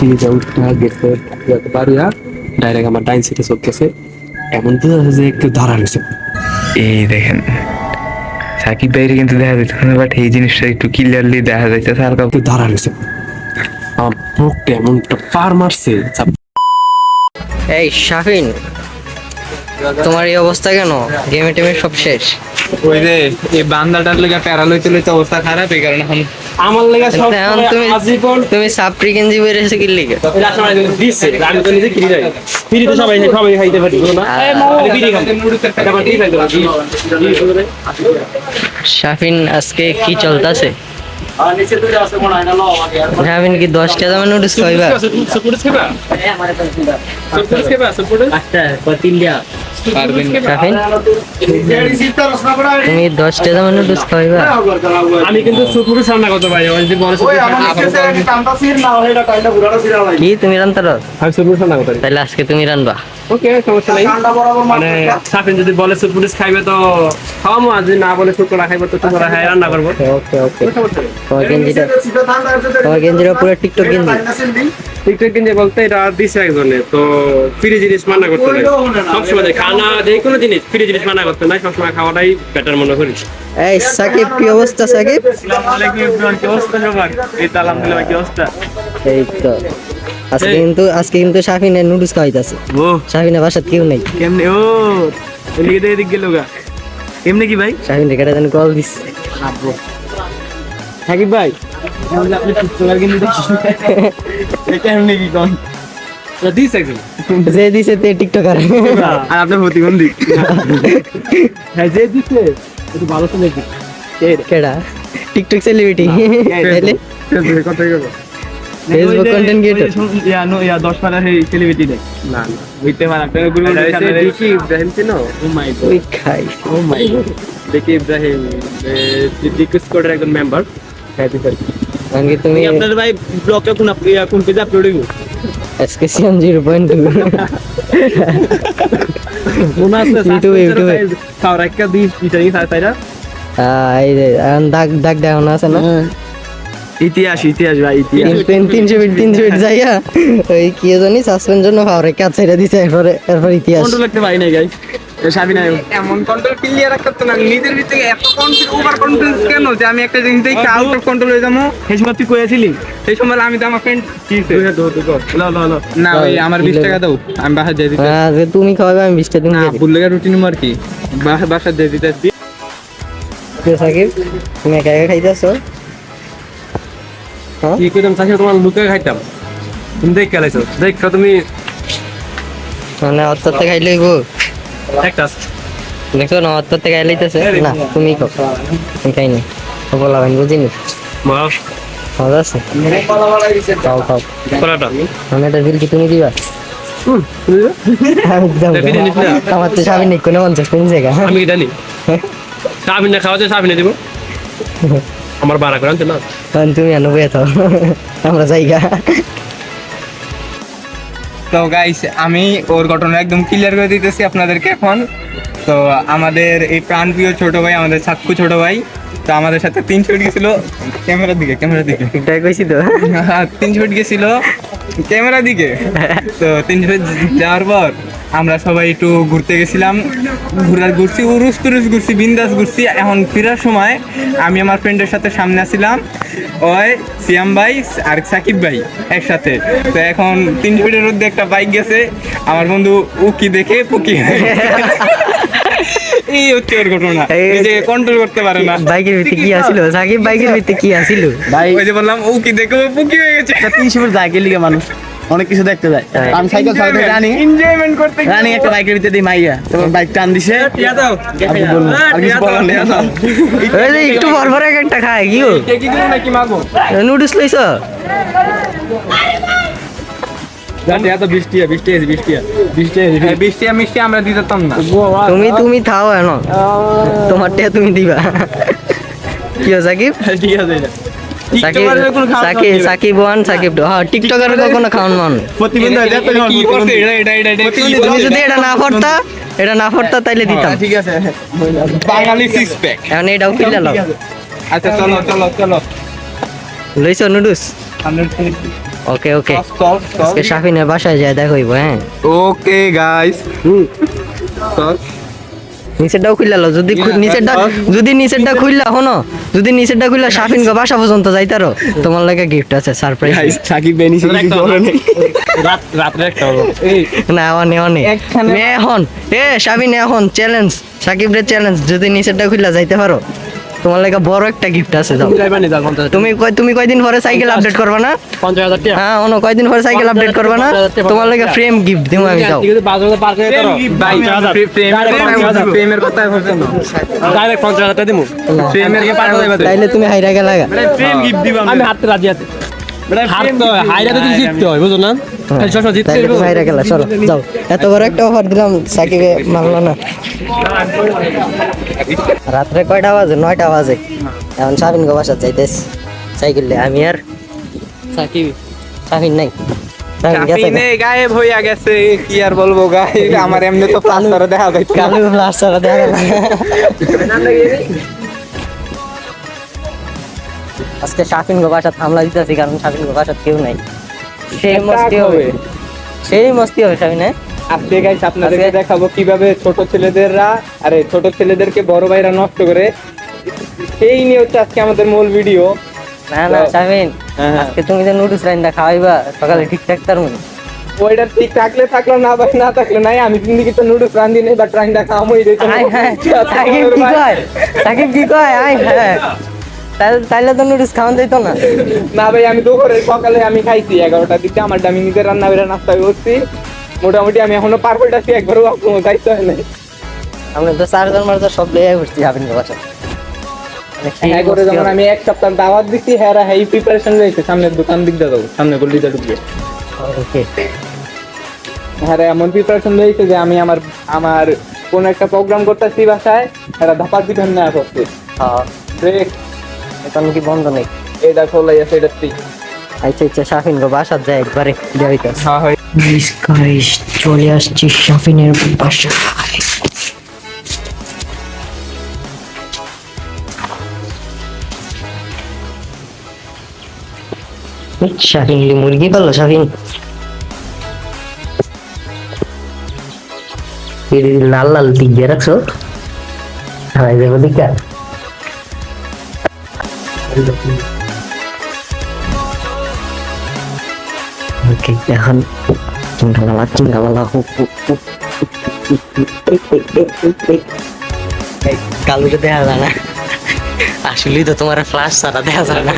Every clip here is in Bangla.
সিঁড়িতে উঠা গেটে বাড়িয়া ডাইরেক্ট আমার ডাইন সিটে চোখ গেছে এমন তো যে একটু দাঁড়া রয়েছে। এই দেখেন সাকিব ভাইয়ের কিন্তু দেখা যাচ্ছে না বাট এই জিনিসটা একটু ক্লিয়ারলি দেখা যাচ্ছে হালকা একটু দাঁড়া রয়েছে। আমার বুকটা এমন একটা পার মারছে। এই শাহিন তোমার এই অবস্থা কেন? গেমে টেমে সব শেষ। ওই যে এই বান্দাটার লেগে প্যারা লইতে লইতে অবস্থা খারাপ এই কারণে এখন আমার লেগে সব তুমি আজীবন তুমি সাপ্রি গেঞ্জি কি লিখে দিচ্ছে আমি তো নিজে কিনি যাই ফ্রি তো সবাই সবাই খাইতে পারি না খালি খাই এটা আমার খাইতে পারি শাফিন আজকে কি চলতেছে কি নুডলস খাইবা পারবেন তুমি দশটা দামে নুডলস খাইবা আমি কিন্তু সুপুরি সামনা করতে পারি ওই যে বড় সুপুরি কি তুমি রান্তার আমি সুপুরি সামনা করতে পারি। তাহলে আজকে তুমি রানবা। ওকে সমস্যা নাই। মানে সাফিন যদি বলে সুপুরি খাইবে তো খাওয়ামো আর যদি না বলে সুপুরা খাইবে তো তোমরা হ্যাঁ রান্না করব। ওকে ওকে তোমার গেঞ্জিটা? তোমার গেঞ্জিটা পুরো টিকটক গেঞ্জি? টিকটক কিনতে বলতে এটা দিছে একজনে তো ফ্রি জিনিস মানা করতে নাই সবসময় যে যে কোনো জিনিস ফ্রি জিনিস মানা করতে নাই সবসময় খাওয়াটাই বেটার মনে করি। এই সাকিব কি অবস্থা সাকিব? এই তো আজকে কিন্তু আজকে কিন্তু শাফিনের নুডলস খাওয়াইতাছে। ও। শাফিনের বাসাত কেউ নেই। কেমনে? ও এদিকে এদিক গেল গা। এমনি কি ভাই? শাফিন রেখাটা যেন কল দিস সাকিব ভাই আপনি টিকটকার কিন্তু এটা এমনি কি কোন? দিছে একজন। যে দিছে তে টিকটকার। আর আপনার প্রতিবন্ধী। হ্যাঁ যে দিছে একটু ভালো তো দেখি কেডা? টিকটক সেলিব্রিটি তাইলে? কথা কি Facebook content creator yeah no yeah 10 পারা সেই সেলিব্রিটি দেখ না না। হইতে পারে আপনারগুলো দেখি ইব্রাহিম চিনো ও মাই ওই খাই। ও মাই দেখি ইব্রাহিম ডিক স্কোয়াডের একজন মেম্বার হ্যাঁ তুমি আপনার ভাই ব্লগটা কোন কোন পেজে আপলোড হইব? SK CM zero point two ইউটিউবে, ইউটিউবে। সাইরা। এই দাগ দাগ দেওয়ানো আছে না? ইতিহাস ইতিহাস ভাই ইতিহাস। তিন তিন তিনশো ফিট তিনশো ফিট যাইয়া ওই কি জানি সাসপেন্ড জন্য পাওয়ারে কাজ ছেড়ে দিছে এরপরে এরপর ইতিহাস। এমন কন্ট্রোল ক্লিয়ার রাখতে না। নিজের ভিতরে এত কনফিডেন্স ওভার কনফিডেন্স কেন যে আমি একটা জিনিস দেখি আউট অফ কন্ট্রোল হয়ে যাব? সেই সময় তুই কইয়াছিলি সেই সময় আমি তো আমার ফ্রেন্ড লো লো লো। না ওই আমার বিশ টাকা দাও আমি বাসা দিয়ে দিতে হ্যাঁ যে তুমি খাওয়াবে আমি বিশটা দিন না বুল্লে রুটি নিবো আর কি। বাসা বাসা দিয়ে দিতে সাকিব তুমি একা একা খাইতেছো হ্যাঁ? কি কইতাম চাষে তোমার লুকে খাইতাম। তুমি দেখ খেলাইছো। দেখ তুমি? মানে খাইলে গো দেখছ না অত্তরতে খাই লইতেছে না তুমি আমি খাইনি। বলা ভাই বুঝিনি। মাছ মজা আছে? খাও খাও। কলাটা। মানে এটা বিল কি তুমি দিবা? আমি না। আমার তো স্বামী নেই কোনো পঞ্চাশ কোন জায়গা। আমি কি জানি? সাবিনা খাওয়াতে সাবিনা দিব। আমার বাড়া করে আনতে না। তুমি আনো বয়ে আমরা জায়গা তো গাইস আমি ওর ঘটনা একদম ক্লিয়ার করে দিতেছি আপনাদেরকে এখন। তো আমাদের এই প্রাণপ্রিয় ছোট ভাই আমাদের সাক্ষু ছোট ভাই তো আমাদের সাথে তিন ছুট গেছিল। ক্যামেরার দিকে ক্যামেরার দিকে। কইছি তো। হ্যাঁ, তিন ছুট গেছিল। ক্যামেরার দিকে। তো তিন ছুট যাওয়ার পর আমরা সবাই একটু ঘুরতে গেছিলাম। ঘুরার ঘুরছি উরুস টুরুস ঘুরছি বিন্দাস ঘুরছি। এখন ফেরার সময় আমি আমার ফ্রেন্ডের সাথে সামনে আসছিলাম ওই সিয়াম ভাই আর সাকিব ভাই একসাথে। তো এখন তিন ফিটের মধ্যে একটা বাইক গেছে। আমার বন্ধু উকি দেখে পুকি। এই হচ্ছে ওর ঘটনা। এই যে কন্ট্রোল করতে পারে না। বাইকের ভিতরে কি আছিল? সাকিব বাইকের ভিতরে কি আছিল? ভাই ওই যে বললাম উকি দেখে ও পুকি হয়ে গেছে। তিনশো ফুট যায় গেলি মানুষ। অনেক কিছু দেখতে যায়। হ্যাঁ। আমি সাইকেল চালাতে রানি এনজয়মেন্ট করতে রানি একটা বাইকের ভিতরে দিই মাইয়া তোমার বাইক টান দিছে। টিয়া দাও আর কিছু বলার নেই। দাও। যে একটু পর একটা খায় কি ও কে নাকি মাগো? নুডলস লইছ? তুমি তুমি থাও এনো তোমার টিয়া তুমি দিবা। কি ও সাকিব ঠিক আছে। সাকিব টিকটকারের সাকিব সাকিব ওয়ান সাকিব টু। হ্যাঁ কখনো খাওয়ান মান। হয়ে তুমি যদি এটা না পড়তা এটা না পড়তা তাইলে দিতাম। ঠিক আছে। বাঙালি সিক্স প্যাক এখন এটাও কিনলে লাও আচ্ছা চলো চলো চলো। লইছ নুডলস? Okay okay. চল আজকে শাফিনের বাসায় যায় দেখাইবো হ্যাঁ। ওকে গাইস নিচেরটাও খুললা যদি নিচেরটা যদি নিচেরটা খুললা হনো যদি নিচেরটা খুললা শাফিন গো বাসা পর্যন্ত যাইতারো। তোমার লাগে গিফট আছে সারপ্রাইজ সাকিব বেনি কিছু করে নাই। রাত রাতে একটা হলো। না অনে অনে। মে হন এখন। এ সাবিন এখন চ্যালেঞ্জ সাকিব রে চ্যালেঞ্জ যদি নিচেরটা খুললা যাইতে পারো। তোমার লাগে বড় একটা গিফট আছে পঞ্চাশ তুমি কয় তুমি কয়দিন পরে সাইকেল আপডেট করবা না? টাকা। হ্যাঁ অন্য কয়দিন পরে সাইকেল আপডেট করবা না? তোমার লাগে ফ্রেম গিফট দিমু আমি ভাই প্রেমের কথা বলছেন ডাইরেক্ট টাকা কে তাইলে তুমি হাইরা গেলা ফ্রেম গিফট দিবা আমি হাতে রাজি আছি। হাইরা তো জিততে হয় বুঝো না? সবসময় জিততে তাইলে হইবো। তুমি হাইরা গেলা চলো যাও। এত বড় একটা অফার দিলাম সাকিবে মানলো না। রাত্রে কয়টা বাজে? নয়টা বাজে। এখন সাবিন গো বাসা যাইতেস সাইকেল আমি আর সাকিব সাবিন নাই। গায়েব হইয়া গেছে কি আর বলব আমার এমনি তো প্লাস্টারে দেখা যায় কালু প্লাস্টার দেখা গেল আজকে সাফিন গো বাসা থামলা দিতেছি কারণ শাফিন গো বাসা কেউ নাই। সেই মস্তি হবে। সেই মস্তি হবে সাবিনে আজকে গাইস আপনাদেরকে দেখাবো কীভাবে ছোট ছেলেদেররা আরে ছোট ছেলেদেরকে বড় ভাইরা নষ্ট করে। সেই নিয়ে হচ্ছে আজকে আমাদের মূল ভিডিও না না সাবিন হ্যাঁ, হ্যাঁ। আজকে তুমি যে নুডলস রাইন্দা খাওয়াইবা সকালে ঠিকঠাক তার মনে। ওইটা ঠিক থাকলে থাকল না ভাই না থাকলে নাই আমি জিন্দগি তো নুডলস রান্ধি নেই বাট রান্না খাওয়াই দিতে হ্যাঁ। সাকিব কি কয়? সাকিব কি কয়? আয় হ্যাঁ। তাইলে তো নুডলস খাওয়ান দিত না। না ভাই আমি দুপুরে সকালে আমি খাইছি এগারোটার দিকে আমার আমি রান্না বেড়ে নাস্তা করছি। মোটামুটি আমি এখনও পারফেক্ট আছি একবারও আপনার দায়িত্ব হয় নাই। আমরা তো চারজন মারতে সব ঘুরছি গো বাসা মানে হ্যাঁ করে মস্তি আমি এক সপ্তাহ দাওয়াত দিচ্ছি হ্যাঁ হ্যাঁ এই প্রিপারেশন রয়েছে সামনের দোকান দিক দিয়ে দেবো সামনে গল্লিতে ঢুকবে। ওকে হ্যাঁ এমন প্রিপারেশন রয়েছে যে আমি আমার আমার কোন একটা প্রোগ্রাম করতেছি বাসায় এরা ধাপা দিবেন না করছে হ্যাঁ। ব্রেক এখন কি বন্ধ নেই। এটা খোলাই আছে এটা ঠিক। আচ্ছা আচ্ছা শাফিন গো বাসা যায় একবারে দেওয়াইতে হ্যাঁ হয়। চলে আসছি শাফিনের বাসায়। শাহিন মুরগি পালো শাহিন লাল লাল দিক দিয়ে রাখছো? হ্যাঁ দেখো দিকা এখন দেখা। যায় না আসলেই তো তোমার ফ্লাশ ছাড়া দেখা যায় না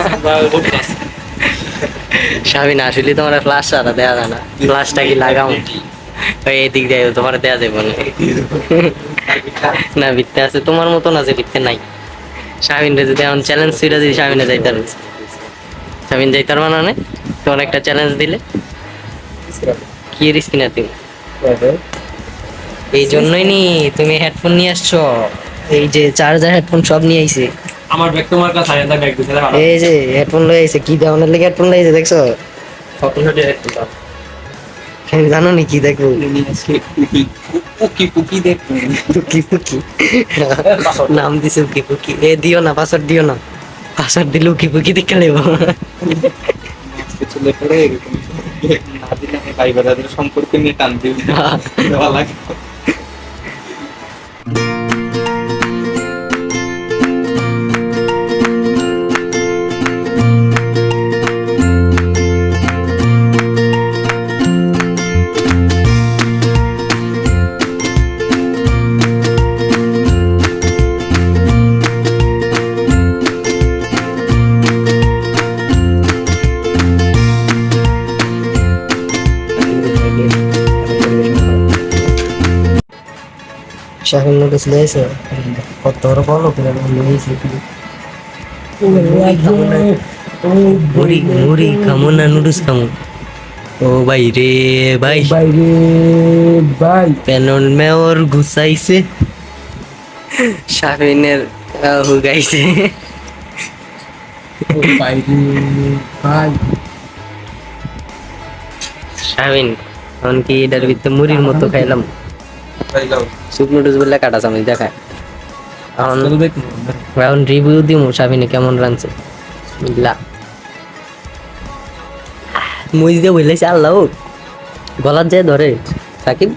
সাবিন আসলেই তোমার ফ্লাশ ছাড়া দেখা যায় না ফ্লাশটা কি লাগাও এদিক দিয়ে তোমার দেয়া যাবে না না আছে, তোমার মতন আছে ভিত্তে নাই। শাহিন রে যদি এখন চ্যালেঞ্জ ছিল যদি শাহিন যাইতার। মানে একটা চ্যালেঞ্জ দিলে। কি রিস্কি না তুমি? এই জন্যই নি তুমি হেডফোন নিয়ে আসছো। এই যে চার্জার হেডফোন সব নিয়ে আইছে। আমার ব্যাগ তোমার কাছে ব্যাগ দিতে এই যে হেডফোন লয়ে আইছে। কি দেওয়ানোর লেগে হেডফোন লয়ে আইছে দেখছ? ফটো আমি জানো নি কি দেখব? পুকি পুকি দেখুন পুকি পুকি। নাম দিছে উকি পুকি। এ দিও না পাসওয়ার্ড দিও না। পাসওয়ার্ড দিলে উকি পুকি দেখে নেব। পড়ে সম্পর্ক নিয়ে টান দিও লাগে। শাহিন নোটিস লয়েছে কত বড় বলো কিনা লয়েছে মুড়ি মুড়ি খামো না নুডলস খামো ও ভাই রে ভাই বাইরে বাই প্যানন মেয়র ঘুষাইছে শাহিনের হু গাইছে বাইরে বাই শাহিন এখন কি এটার ভিতরে মুড়ির মতো খাইলাম নুডলস বলে কাটা চামচ দেখায় এখন এখন রিভিউ দিমু শাবিনে কেমন রানছে বিল্লা মুইজ দিয়ে আল্লাহ গলার যায় ধরে সাকিব।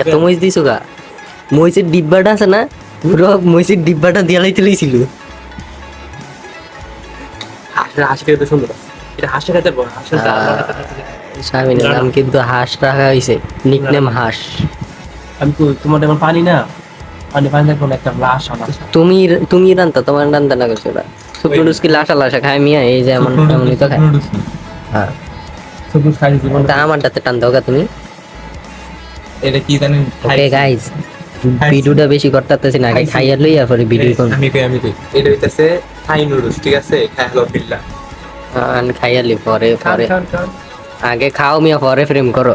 এত মুইজ দিছো গা? মহিষের ডিব্বাটা আছে না পুরো মহিষের ডিব্বাটা দিয়ে লাইতে লইছিল হাঁসের হাঁস খেতে সুন্দর। এটা হাঁসের বড় হাঁসের নাম কিন্তু হাঁস রাখা হয়েছে নিকনেম হাঁস। আমি তো তোমার যেমন পানি না পানি পানি দেখব একটা লাশ আনা। তুমি তুমি রান্তা তোমার রান্তা না করছ ওরা শুকনো ডুসকি লাসা লাসা খায় মিয়া? এই যে এমন এমনই তো খায়। হ্যাঁ। সবুজ খাই জীবন। তা আমারটাতে টান দাও তুমি। এটা কি জানেন? ওকে গাইস ভিডিওটা বেশি করতেছি না খাইয়া লইয়া পরে ভিডিও আমি কই আমি কই। এটা হইতাছে থাই নুডলস ঠিক আছে? খাই হলো বিল্লা খাইয়া লি পরে পরে। আগে খাও মিয়া পরে ফ্রেম করো।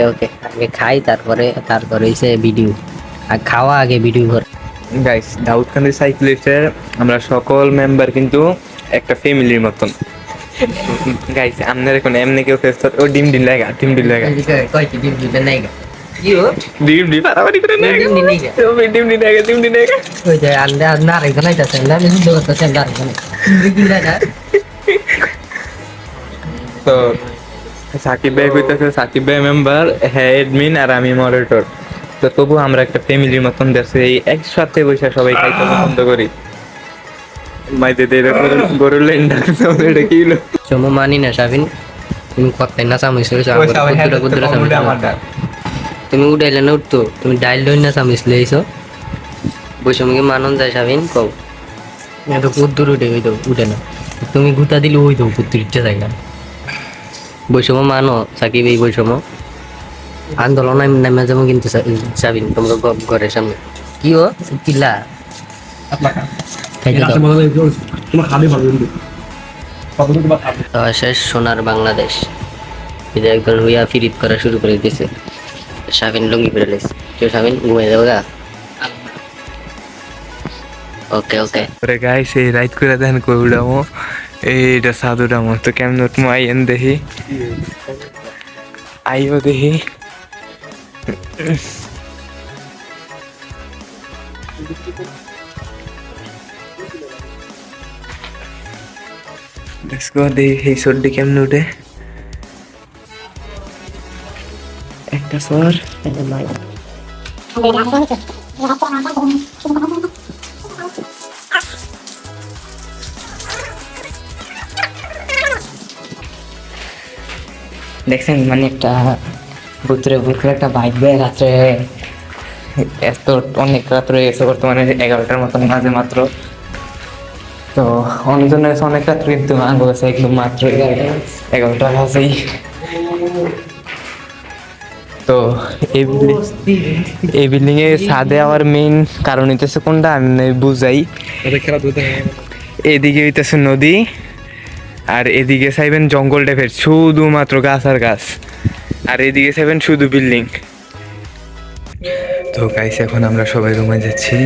ওকে ওকে আগে খাই তারপরে তারপরে হইছে ভিডিও আর খাওয়া আগে ভিডিও কর গাইস দাউদকান্দি সাইক্লিস্টের আমরা সকল মেম্বার কিন্তু একটা ফ্যামিলির মতন। গাইস আপনার এখন এমনি কেউ ফেস ও ডিম ডিম লাগা ডিম ডিম লাগা কয়টি ডিম দিবে নাই তো সাকিব ভাই কইতাছে সাকিব ভাই মেম্বার হ্যাঁ এডমিন আর আমি মডারেটর তো তবু আমরা একটা ফ্যামিলির মতন দেখছি এই একসাথে বসে সবাই খাইতে পছন্দ করি। মাইতে দিয়ে গরুর লাইন ডাকছে এটা কি হলো? চমু মানি না শাবিন তুমি কত না আমার ডাক। তুমি উঠাইলে না উঠতো তুমি ডাইল লই না চামিস লইছো বৈষম্যকে মানন যায় শাবিন কও। এত কুদ্দুর উঠে ওই তো উঠে না। তুমি গুতা দিলে ওই তো কুদ্দুর ইচ্ছা জায়গা বৈষম্য মানো সাকিব এই বৈষম্য। আন্দোলন নামে যাব কিন্তু চাবিন তোমরা ঘরের সামনে। কি ও? তো শেষ সোনার বাংলাদেশ। এটা একবার হইয়া ফিরিত করা শুরু করে দিয়েছে শাবিন লুঙ্গি পরে লেছে কেউ শাবিন ঘুমিয়ে যাব গা ওকে ওকে ওরে গাইস এই রাইড করে দেন কই উড়ামো এইটা সাধুরামো তো কেমন উঠমো আইয়েন দেখি আইও দেখি Let's go দেখি এই সর্দি কেমন উঠে একটা সর দেখছেন মানে একটা ভুতুরে ভুতুরে একটা বাইক বেয়ে রাত্রে এত অনেক রাত রয়ে গেছে বর্তমানে এগারোটার মতন মাঝে মাত্র। তো অনেকজনের কাছে অনেক রাত কিন্তু আগে গেছে একদম মাত্র এগারোটা বাজেই। তো এই বিল্ডিং এই বিল্ডিং ছাদে আমার মেইন কারণ হইতেছে কোনটা? আমি বুঝাই। এদিকে হইতেছে নদী আর এদিকে চাইবেন জঙ্গল টাইপের শুধুমাত্র গাছ আর গাছ। আর এদিকে চাইবেন শুধু বিল্ডিং তো গাইস এখন আমরা সবাই রুমে যাচ্ছি।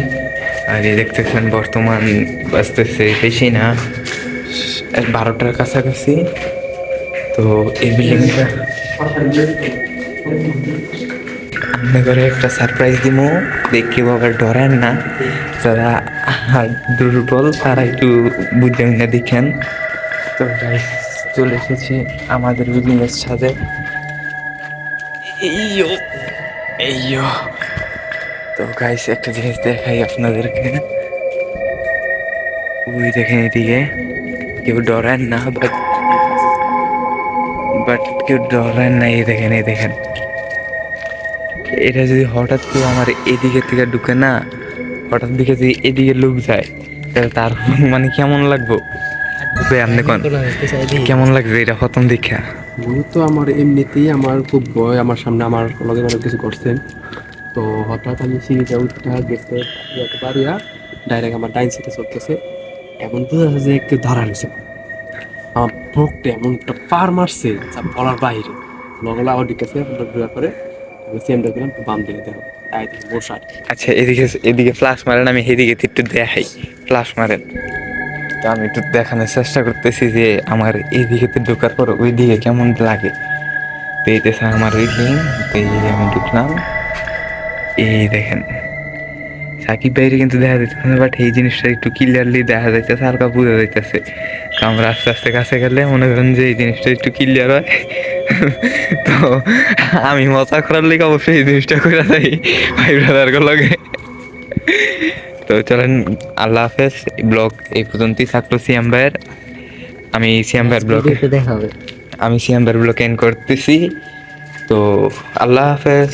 আর এই দেখতেছেন বর্তমান বাজতেছে বেশি না। বারোটার কাছাকাছি। তো এই বিল্ডিংটা আপনাদের একটা সারপ্রাইজ দিমো। দেখি বাবা ডরেন না যারা দুর্বল তারা একটু বুঝবেন না দেখেন। তো চলে এসেছি আমাদের বিল্ডিং এর সাথে এইয়ো এইয়ো। তো গাইস একটা জিনিস দেখাই আপনাদেরকে। ওই দেখেন এদিকে কেউ ডরেন না বাট বাট কেউ ডরেন না এই দেখেন এই দেখেন। এটা যদি হঠাৎ কেউ আমার এদিকে থেকে ঢুকে না, হঠাৎ দিকে যদি এদিকে লোক যায়, তাহলে তার মানে কেমন লাগবো? কেমন লাগছে এটা প্রথম দীক্ষা তো আমার এমনিতেই আমার খুব ভয়, আমার সামনে আমার লগে অনেক কিছু করছেন তো হঠাৎ আমি সিঁড়িতে উঠটা দেখতে যেতে পারিয়া ডাইরেক্ট আমার ডাইন সাইডে চলতেছে। এমন যাচ্ছে যে কেউ ধরা নিছে। আমার বুকটা এমন একটা পার মারছে বলার বাইরে। লগলা আবার ঘোরার পরে দিকে আচ্ছা এদিকে এদিকে ফ্লাশ মারেন, আমি এদিকে একটু দেখাই। ফ্লাশ মারেন। তো আমি একটু দেখানোর চেষ্টা করতেছি যে আমার এইদিকে ঢোকার পর ওই দিকে কেমন লাগে। তো আমার বিল্ডিং তো এই যে আমি ঢুকলাম। এই দেখেন, সাকিব ভাইরে কিন্তু দেখা যাইতেছে না বাট এই জিনিসটা একটু ক্লিয়ারলি দেখা যাইতেছে, হালকা বোঝা যাইতেছে। তো আমরা আস্তে আস্তে কাছে গেলে মনে করেন যে এই জিনিসটা একটু ক্লিয়ার হয়। তো আমি মজা করার লিগে অবশ্যই এই জিনিসটা করে যাই ভাই ব্রাদার লগে। তো চলেন আল্লাহ হাফেজ ব্লগ এই পর্যন্তই থাকল সিয়াম ভাইয়ের। আমি সিয়াম ভাইয়ের ব্লগ আমি সিয়াম ভাইয়ের ব্লগ এন্ড করতেছি। তো আল্লাহ হাফেজ।